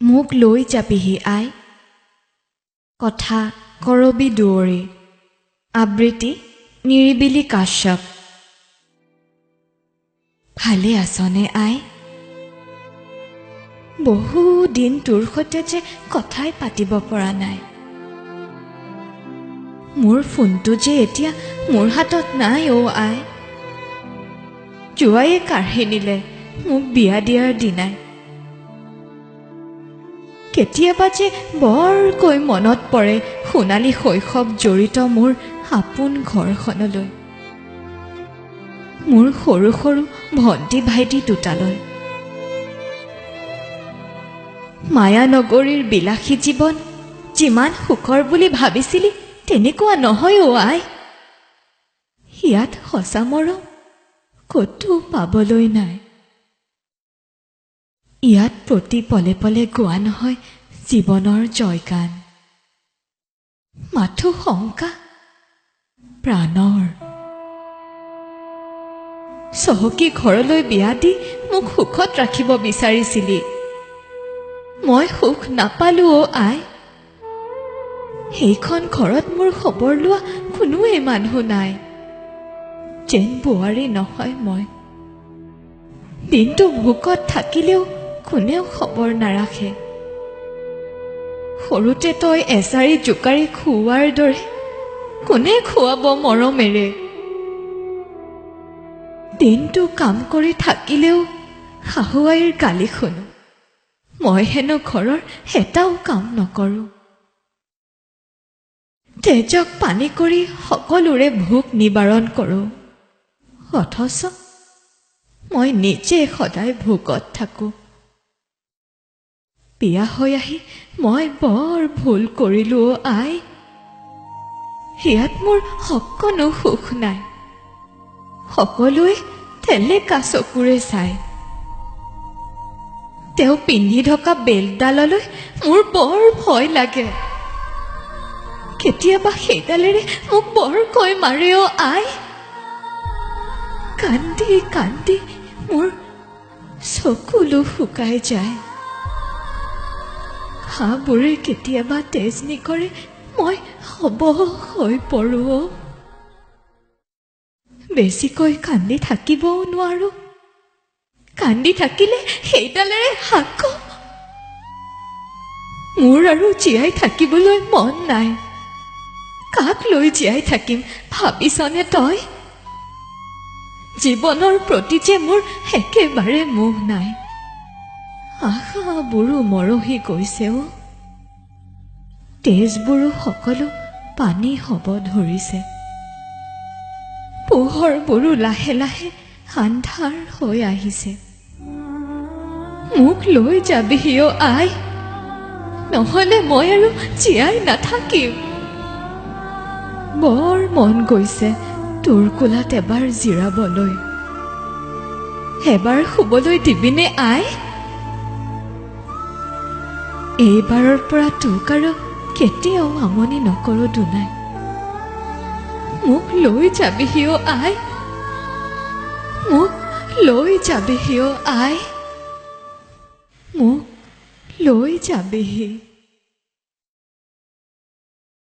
মোক লৈ যাবিহি আই। কথা কৰবি দুৱৰী। আবৃত্তি নিৰিবিলি কাশ্যপ। ভালে আছনে আই? বহু দিন তোৰ সৈতে যে কথাই পাতিব পৰা নাই। মোৰ ফোনটো যে এতিয়া মোৰ হাতত নাই অ' আই। জোৱাইয়ে কাঢ়ি নিলে মোক বিয়া দিয়াৰ দিনাই। কেতিয়াবা যে বৰকৈ মনত পৰে সোণালী শৈশৱ জড়িত মোৰ আপোন ঘৰখনলৈ। মোৰ সৰু সৰু ভণ্টি ভাইটি দুটালৈ। মায়ানগৰীৰ বিলাসী জীৱন যিমান সুখৰ বুলি ভাবিছিলি তেনেকুৱা নহয় অ' আই। ইয়াত সঁচা মৰম ক'তো পাবলৈ নাই। ইয়াত প্ৰতি পলে পলে গোৱা নহয় জীৱনৰ জয়গান। মাথো শংকা প্ৰাণৰ। চহকী ঘৰলৈ বিয়া দি মোক সুখত ৰাখিব বিচাৰিছিলি। মই সুখ নাপালো অ' আই। সেইখন ঘৰত মোৰ খবৰ লোৱা কোনোৱে মানুহ নাই। যেন বোৱাৰী নহয় মই। দিনটো ভোকত থাকিলেও কোনেও খবৰ নাৰাখে? সৰুতে তই এচাৰি জোকাৰি খুওৱাৰ দৰে কোনে খুৱাব মৰমেৰে? দিনটো কাম কৰি থাকিলেও শাহু আইৰ গালি শুনো। মই হেনো ঘৰৰ এটাও কাম নকৰোঁ। তেজক পানী কৰি সকলোৰে ভোক নিবাৰণ কৰোঁ। অথচ মই নিজে সদায় ভোকত থাকোঁ। বিয়া হৈ আহি মই বৰ ভুল কৰিলোঁ আই। ইয়াত মোৰ অকণো সুখ নাই। সকলোৱে ঠেলেকা চকুৰে চায়। তেওঁ পিন্ধি থকা বেল্টডাললৈ মোৰ বৰ ভয় লাগে। কেতিয়াবা সেইডালেৰে মোক বৰকৈ মাৰে অ' আই। কান্দি কান্দি মোৰ চকুলো শুকাই যায়। হাঁহবোৰে কেতিয়াবা তেজ নিকৰে মই হব হৈ পৰোঁ। বেছিকৈ কান্দি থাকিবও নোৱাৰোঁ। কান্দি থাকিলে সেইডালেৰে শাক মোৰ আৰু জীয়াই থাকিবলৈ মন নাই। কাক লৈ জীয়াই থাকিম ভাবিছনে তই? জীৱনৰ প্ৰতি যে মোৰ একেবাৰে মোহ নাই। আশাবোৰো মৰহি গৈছে অ তেজবোৰো সকলো পানী হ'ব ধৰিছে। পোহৰবোৰো লাহে লাহে আন্ধাৰ হৈ আহিছে। মোক লৈ যাবিহি অ' আই। নহ'লে মই আৰু জীয়াই নাথাকিম। বৰ মন গৈছে তোৰ কোলাত এবাৰ জিৰাবলৈ। এবাৰ শুবলৈ দিবিনে আই? এইবাৰৰ পৰা তোক আৰু কেতিয়াও আমনি নকৰোঁ দুনাই। মোক লৈ যাবিহি অ' আই। মোক লৈ যাবিহি অ' আই। মোক লৈ যাবিহি